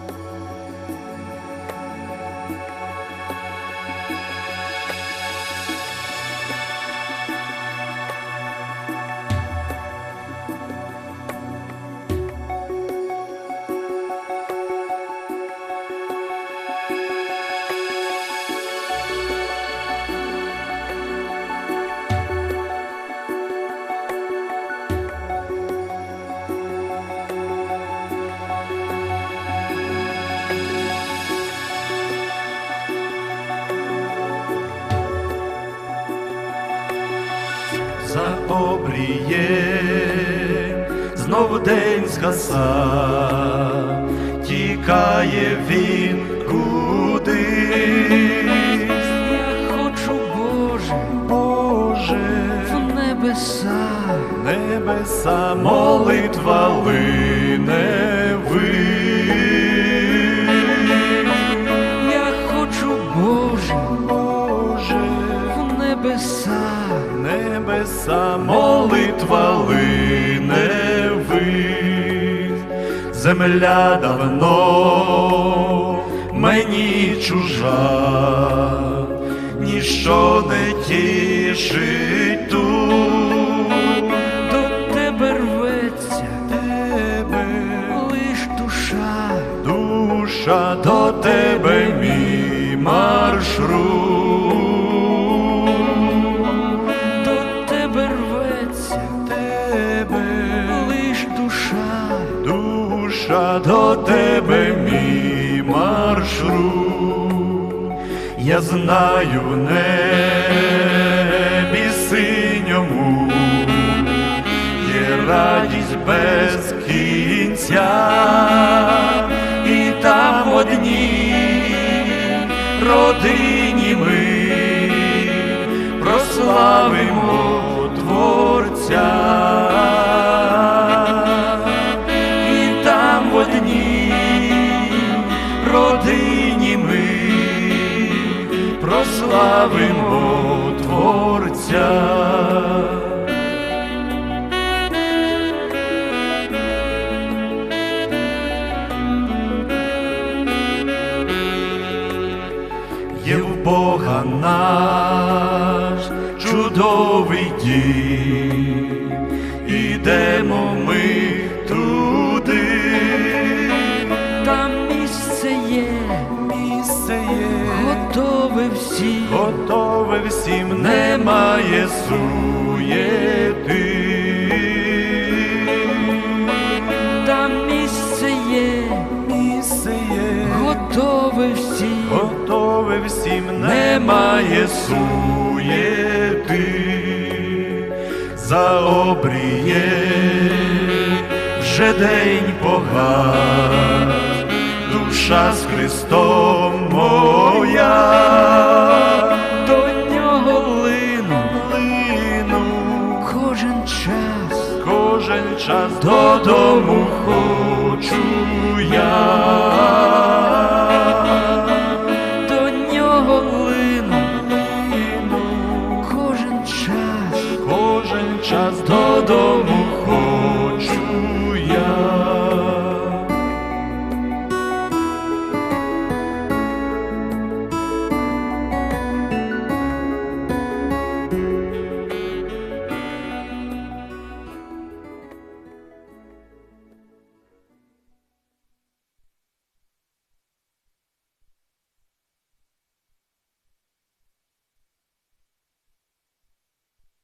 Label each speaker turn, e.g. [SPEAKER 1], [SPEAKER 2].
[SPEAKER 1] Thank you. За обрієм знов день згаса, тікає він кудись.
[SPEAKER 2] Я хочу, Боже,
[SPEAKER 1] Боже,
[SPEAKER 2] в небеса,
[SPEAKER 1] небеса молитва лине вись. Молитва лине. Земля давно мені чужа, ніщо не тішить тут.
[SPEAKER 2] до тебе рветься,
[SPEAKER 1] Тебе,
[SPEAKER 2] лиш душа,
[SPEAKER 1] душа до тебе мій маршрут.
[SPEAKER 2] Душа
[SPEAKER 1] до тебе мій маршрут. Я знаю в небі є радість без кінця, і там в одній прославимо Творця. Є в Бога наш чудовий дім, ідемо всім, немає суєти.
[SPEAKER 2] там місце є,
[SPEAKER 1] Місце є,
[SPEAKER 2] готове всі,
[SPEAKER 1] готове всім, немає суєти. За обріє вже день погас, душа з Христом моя. czas do domu chód.